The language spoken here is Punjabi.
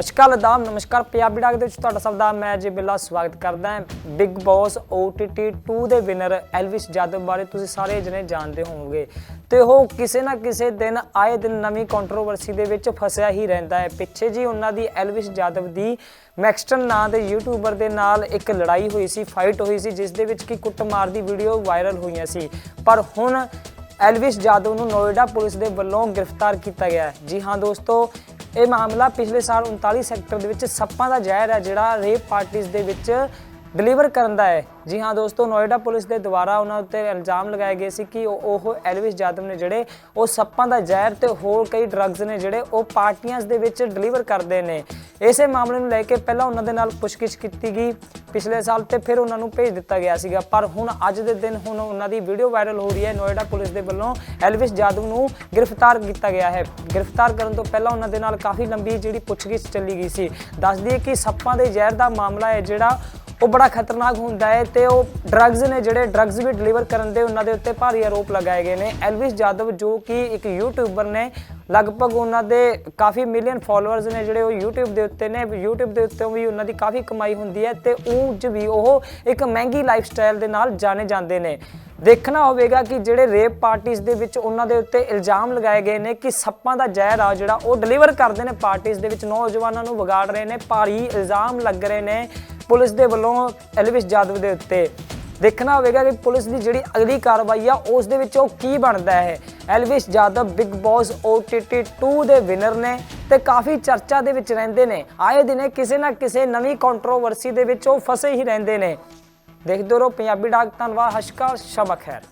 ਅਸ਼ਕਾਲ ਅਦਾਬ ਨਮਸਕਾਰ, ਪੰਜਾਬੀ ਡਾਕ ਦੇ ਵਿੱਚ ਤੁਹਾਡਾ ਸਭ ਦਾ ਮੈਂ ਜੀ ਬਿੱਲਾ ਸਵਾਗਤ ਕਰਦਾ ਹਾਂ। ਬਿਗ ਬੌਸ OTT 2 ਦੇ ਵਿਨਰ ਐਲਵਿਸ ਜਾਦਵ ਬਾਰੇ ਤੁਸੀਂ ਸਾਰੇ ਜਣੇ ਜਾਣਦੇ ਹੋਵੋਗੇ। ਤੇ ਉਹ ਕਿਸੇ ਨਾ ਕਿਸੇ ਦਿਨ ਆਏ ਦਿਨ ਨਵੀਂ ਕੰਟਰੋਵਰਸੀ ਦੇ ਵਿੱਚ ਫਸਿਆ ਹੀ ਰਹਿੰਦਾ ਹੈ। ਪਿੱਛੇ ਜੀ ਉਹਨਾਂ ਦੀ ਐਲਵਿਸ ਜਾਦਵ ਦੀ ਮੈਕਸਟਨ ਨਾਂ ਦੇ ਯੂਟਿਊਬਰ ਦੇ ਨਾਲ ਇੱਕ ਲੜਾਈ ਹੋਈ ਸੀ ਫਾਈਟ ਹੋਈ ਸੀ, ਜਿਸ ਦੇ ਵਿੱਚ ਕਿ ਕੁੱਟਮਾਰ ਦੀ ਵੀਡੀਓ ਵਾਇਰਲ ਹੋਈਆਂ ਸੀ। ਪਰ ਹੁਣ ਐਲਵਿਸ ਜਾਦਵ ਨੂੰ ਨੋਇਡਾ ਪੁਲਿਸ ਦੇ ਵੱਲੋਂ ਗ੍ਰਿਫਤਾਰ ਕੀਤਾ ਗਿਆ ਜੀ ਹਾਂ ਦੋਸਤੋ ਇਹ ਮਾਮਲਾ ਪਿਛਲੇ ਸਾਲ 39 ਸੈਕਟਰ ਦੇ ਵਿੱਚ ਸੱਪਾਂ ਦਾ ਜ਼ਹਿਰ ਹੈ, ਜਿਹੜਾ ਰੇਪ ਪਾਰਟੀਆਂ ਦੇ ਵਿੱਚ ਡਿਲੀਵਰ ਕਰਨ ਦਾ ਹੈ। ਜੀ ਹਾਂ ਦੋਸਤੋ, ਨੋਇਡਾ ਪੁਲਿਸ ਦੇ ਦੁਆਰਾ ਉਹਨਾਂ ਉੱਤੇ ਇਲਜ਼ਾਮ ਲਗਾਏ ਗਏ ਸੀ ਕਿ ਉਹ ਐਲਵਿਸ ਜਾਦਵ ਨੇ ਜਿਹੜੇ ਉਹ ਸੱਪਾਂ ਦਾ ਜ਼ਹਿਰ ਤੇ ਹੋਰ ਕਈ ਡਰੱਗਸ ਨੇ ਜਿਹੜੇ ਉਹ ਪਾਰਟੀਆਂ ਦੇ ਵਿੱਚ ਡਿਲੀਵਰ ਕਰਦੇ ਨੇ। ਇਸੇ ਮਾਮਲੇ ਨੂੰ ਲੈ ਕੇ ਪਹਿਲਾਂ ਉਹਨਾਂ ਦੇ ਨਾਲ ਪੁੱਛਗਿੱਛ ਕੀਤੀ ਗਈ। ਪਿਛਲੇ ਸਾਲ ਤੇ ਫਿਰ ਉਹਨਾਂ ਨੂੰ ਭੇਜ ਦਿੱਤਾ ਗਿਆ ਸੀਗਾ। ਪਰ ਹੁਣ ਅੱਜ ਦੇ ਦਿਨ ਹੁਣ ਉਹਨਾਂ ਦੀ ਵੀਡੀਓ ਵਾਇਰਲ ਹੋ ਰਹੀ ਹੈ। ਨੋਇਡਾ ਪੁਲਿਸ ਦੇ ਵੱਲੋਂ ਐਲਵਿਸ ਜਾਦਵ ਨੂੰ ਗ੍ਰਿਫਤਾਰ ਕੀਤਾ ਗਿਆ ਹੈ। ਗ੍ਰਿਫਤਾਰ ਕਰਨ ਤੋਂ ਪਹਿਲਾਂ ਉਹਨਾਂ ਦੇ ਨਾਲ ਕਾਫੀ ਲੰਬੀ ਜਿਹੜੀ ਪੁੱਛਗਿੱਛ ਚੱਲੀ ਗਈ ਸੀ। ਦੱਸ ਦਈਏ ਕਿ ਸੱਪਾਂ ਦੇ ਜ਼ਹਿਰ ਦਾ ਮਾਮਲਾ ਹੈ ਜਿਹੜਾ ਉਹ ਬੜਾ ਖਤਰਨਾਕ ਹੁੰਦਾ ਹੈ ਤੇ ਉਹ ਡਰੱਗਸ ਨੇ ਜਿਹੜੇ ਡਰੱਗਸ ਵੀ ਡਿਲੀਵਰ ਕਰਨ ਦੇ ਉਹਨਾਂ ਦੇ ਉੱਤੇ ਭਾਰੀ ਆਰੋਪ ਲਗਾਏ ਗਏ ਨੇ। ਐਲਵਿਸ ਜਾਦਵ ਜੋ ਕਿ ਇੱਕ ਯੂਟਿਊਬਰ ਨੇ, ਲਗਭਗ ਉਹਨਾਂ ਦੇ ਕਾਫੀ ਮਿਲੀਅਨ ਫਾਲੋਅਰਸ ਨੇ ਜਿਹੜੇ ਉਹ YouTube ਦੇ ਉੱਤੇ ਨੇ। YouTube ਦੇ ਉੱਤੇ ਵੀ ਉਹਨਾਂ ਦੀ ਕਾਫੀ ਕਮਾਈ ਹੁੰਦੀ ਹੈ ਤੇ ਉਂਝ ਵੀ ਉਹ ਇੱਕ ਮਹਿੰਗੀ ਲਾਈਫਸਟਾਈਲ ਦੇ ਨਾਲ ਜਾਣੇ ਜਾਂਦੇ ਨੇ। ਦੇਖਣਾ ਹੋਵੇਗਾ ਕਿ ਜਿਹੜੇ ਰੇਪ ਪਾਰਟੀਆਂ ਦੇ ਵਿੱਚ ਉਹਨਾਂ ਦੇ ਉੱਤੇ ਇਲਜ਼ਾਮ ਲਗਾਏ ਗਏ ਨੇ ਕਿ ਸੱਪਾਂ ਦਾ ਜ਼ਹਿਰ ਆ ਜਿਹੜਾ ਉਹ ਡਿਲੀਵਰ ਕਰਦੇ ਨੇ। ਪਾਰਟੀਆਂ ਦੇ ਵਿੱਚ ਨੌਜਵਾਨਾਂ ਨੂੰ ਵਿਗਾੜ ਰਹੇ ਨੇ, ਭਾਰੀ ਇਲਜ਼ਾਮ ਲੱਗ ਰਹੇ ਨੇ। ਪੁਲਿਸ ਦੇ ਵੱਲੋਂ ਐਲਵਿਸ ਜਾਦਵ ਦੇ ਉੱਤੇ। ਦੇਖਣਾ ਹੋਵੇਗਾ ਕਿ ਪੁਲਿਸ ਦੀ ਜਿਹੜੀ ਅਗਲੀ ਕਾਰਵਾਈ ਆ, ਉਸ ਦੇ ਵਿੱਚ ਉਹ ਕੀ ਬਣਦਾ ਹੈ। Elvish Yadav Bigg Boss OTT 2 ਦੇ ਵਿਨਰ ਨੇ ਤੇ ਕਾਫੀ ਚਰਚਾ ਦੇ ਵਿੱਚ ਰਹਿੰਦੇ ਨੇ। ਆਏ ਦਿਨੇ ਕਿਸੇ ਨਾ ਕਿਸੇ ਨਵੀਂ ਕੰਟਰੋਵਰਸੀ ਦੇ ਵਿੱਚ ਉਹ ਫਸੇ ਹੀ ਰਹਿੰਦੇ ਨੇ। ਦੇਖਦੇ ਰਹੋ, ਪੰਜਾਬੀ ਡਾਕ ਧੰਨਵਾਦ ਹਸ਼ਕਾਰ ਸ਼ਬਕ ਖੈਰ।